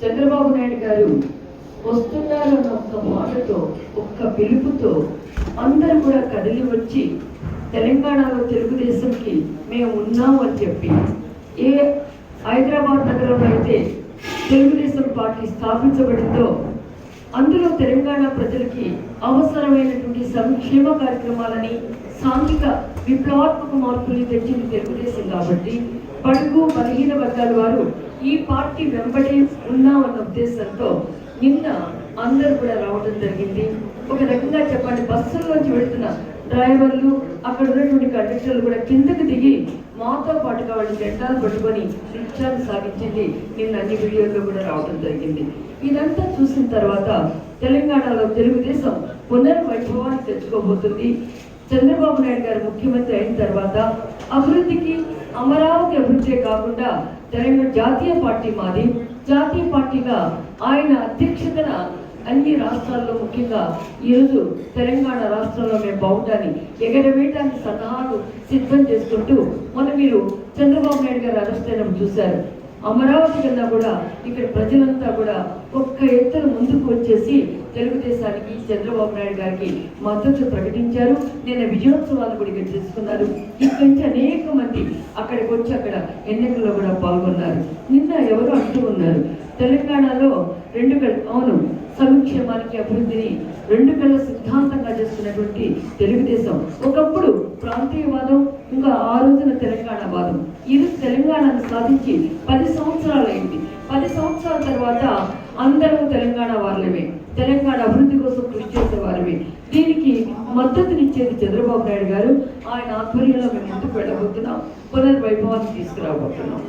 చంద్రబాబు నాయుడు గారు వస్తున్నారు అన్న ఒక్క మాటతో ఒక్క పిలుపుతో అందరూ కూడా కదిలి వచ్చి తెలంగాణలో తెలుగుదేశంకి మేము ఉన్నాం అని చెప్పి ఏ హైదరాబాద్ నగరంలో అయితే తెలుగుదేశం పార్టీ స్థాపించబడిందో అందులో తెలంగాణ ప్రజలకి అవసరమైనటువంటి సంక్షేమ కార్యక్రమాలని సాంఘిక విప్లవాత్మక మార్పుల్ని తెచ్చింది తెలుగుదేశం కాబట్టి పడుగు బలహీన వర్గాల వారు ఈ పార్టీ వెంబడే ఉన్నామన్న ఉద్దేశంతో నిన్న అందరూ కూడా రావడం జరిగింది. ఒక రకంగా చెప్పండి బస్సుల్లోంచి వెళుతున్న డ్రైవర్లు అక్కడ ఉన్నటువంటి కండక్టర్లు కూడా కిందకు దిగి పాటుగా వాళ్ళు జెండాలు పట్టుకొని రిక్షాలు సాగించింది నిన్న అన్ని వీడియోల్లో కూడా రావడం జరిగింది. ఇదంతా చూసిన తర్వాత తెలంగాణలో తెలుగుదేశం పునర్వైభవాన్ని తెచ్చుకోబోతుంది. చంద్రబాబు నాయుడు గారు ముఖ్యమంత్రి అయిన తర్వాత అభివృద్ధికి అమరావతి అభివృద్ధి కాకుండా తెలంగాణ జాతీయ పార్టీ మాది. జాతీయ పార్టీగా ఆయన అధ్యక్షతన అన్ని రాష్ట్రాల్లో ముఖ్యంగా ఈరోజు తెలంగాణ రాష్ట్రంలో మేము బాగుండాలి ఎగరవేయడానికి సలహాలు సిద్ధం చేసుకుంటూ మొన్న మీరు చంద్రబాబు నాయుడు గారు అరెస్ట్ చేయడం చూశారు. అమరావతి కన్నా కూడా ఇక్కడ ప్రజలంతా కూడా ఒక్క ఎత్తున ముందుకు వచ్చేసి తెలుగుదేశానికి చంద్రబాబు నాయుడు గారికి మద్దతు ప్రకటించారు. నిన్న విజయోత్సవాలు కూడా ఇక్కడ చేసుకున్నారు. ఇక్కడి నుంచి అనేక మంది అక్కడికి వచ్చి అక్కడ ఎన్నికల్లో కూడా పాల్గొన్నారు. నిన్న ఎవరు అంటూ ఉన్నారు. తెలంగాణలో రెండు కళ అవును సంక్షేమానికి అభివృద్ధిని రెండు కళ్ళ సిద్ధాంతంగా చేసుకున్నటువంటి తెలుగుదేశం. ఒకప్పుడు ప్రాంతీయవాదం ఇంకా ఆ రోజున తెలంగాణ వాదం. ఇది తెలంగాణను సాధించి పది సంవత్సరాలు అయింది పది సంవత్సరాల తర్వాత అందరూ తెలంగాణ వాళ్ళమే తెలంగాణ అభివృద్ధి కోసం కృషి చేసే వారమే. దీనికి మద్దతునిచ్చేది చంద్రబాబు నాయుడు గారు. ఆయన ఆధ్వర్యంలో మేము ముందుకు వెళ్ళబోతున్నాం. పునర్వైభవాన్ని తీసుకురాబోతున్నాం.